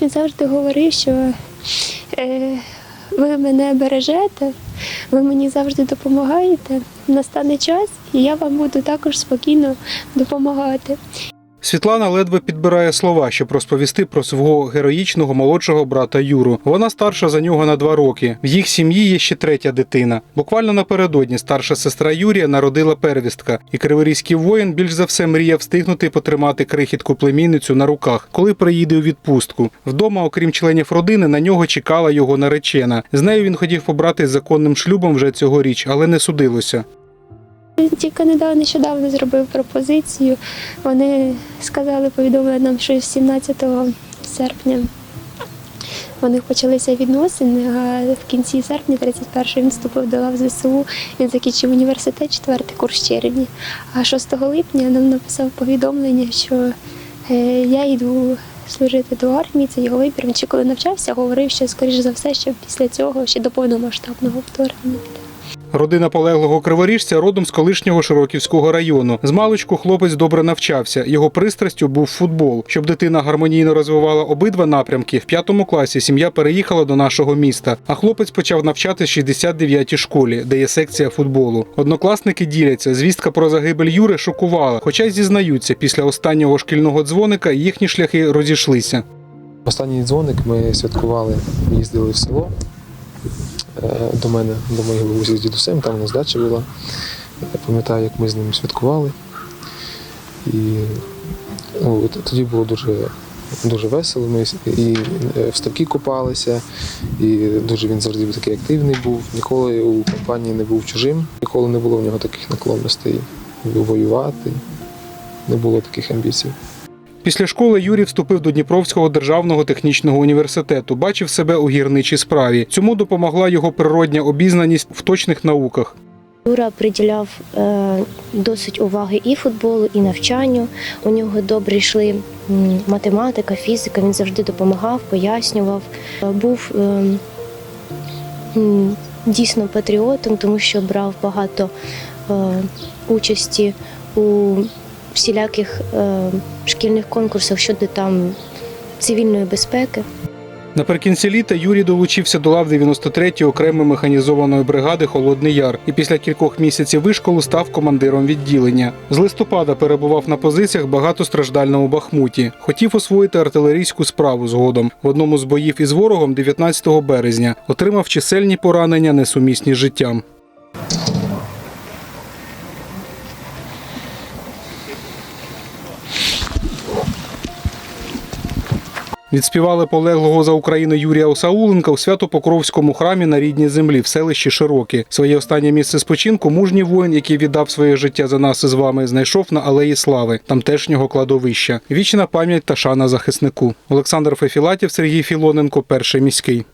він завжди говорив, що е, ви мене бережете, ви мені завжди допомагаєте. Настане час, і я вам буду також спокійно допомагати. Світлана ледве підбирає слова, щоб розповісти про свого героїчного молодшого брата Юру. Вона старша за нього на два роки. В їх сім'ї є ще третя дитина. Буквально напередодні старша сестра Юрія народила первістка, і криворізький воїн більш за все мріяв встигнути потримати крихітку племінницю на руках, коли приїде у відпустку. Вдома, окрім членів родини, на нього чекала його наречена. З нею він хотів побрати законним шлюбом вже цьогоріч, але не судилося. Тільки недавно нещодавно зробив пропозицію. Вони сказали, повідомили нам, що 17 серпня них почалися відносини, а в кінці серпня, 31 він вступив до лав ЗСУ. Він закінчив університет, четвертий курс червні. А 6 липня нам написав повідомлення, що е, я йду служити до армії, це його вибір. Він ще коли навчався, говорив, що скоріш за все, що після цього ще до повномасштабного вторгнення. Родина полеглого криворіжця родом з колишнього Широківського району. З маличку хлопець добре навчався. Його пристрастю був футбол. Щоб дитина гармонійно розвивала обидва напрямки, в п'ятому класі сім'я переїхала до нашого міста. А хлопець почав навчатись в 69-й школі, де є секція футболу. Однокласники діляться. Звістка про загибель Юри шокувала, хоча й зізнаються, після останнього шкільного дзвоника їхні шляхи розійшлися. Останній дзвоник ми святкували, їздили в село до мене, до моєї бабусі з дідусем, там у нас дача була. Я пам'ятаю, як ми з ним святкували. І ну, тоді було дуже, дуже весело. Ми і е, в ставки купалися, і дуже він завжди такий активний був. Ніколи у компанії не був чужим, ніколи не було в нього таких наклонностей воювати, не було таких амбіцій. Після школи Юрій вступив до Дніпровського державного технічного університету, бачив себе у гірничій справі. Цьому допомогла його природня обізнаність в точних науках. Юра приділяв е, досить уваги і футболу, і навчанню. У нього добре йшли математика, фізика. Він завжди допомагав, пояснював. Е, Був е, дійсно патріотом, тому що брав багато участі у всіляких е, шкільних конкурсах щодо там цивільної безпеки. Наприкінці літа Юрій долучився до лав 93-ї окремої механізованої бригади Холодний Яр і після кількох місяців вишколу став командиром відділення. З листопада перебував на позиціях багатостраждальному Бахмуті. Хотів освоїти артилерійську справу згодом. В одному з боїв із ворогом 19 березня отримав чисельні поранення, несумісні з життям. Відспівали полеглого за Україну Юрія Осауленка у Свято-Покровському храмі на рідній землі в селищі Широкі. Своє останнє місце спочинку мужній воїн, який віддав своє життя за нас із вами, знайшов на алеї Слави, тамтешнього кладовища. Вічна пам'ять та шана захиснику. Олександр Фефілатів, Сергій Філоненко, перший міський.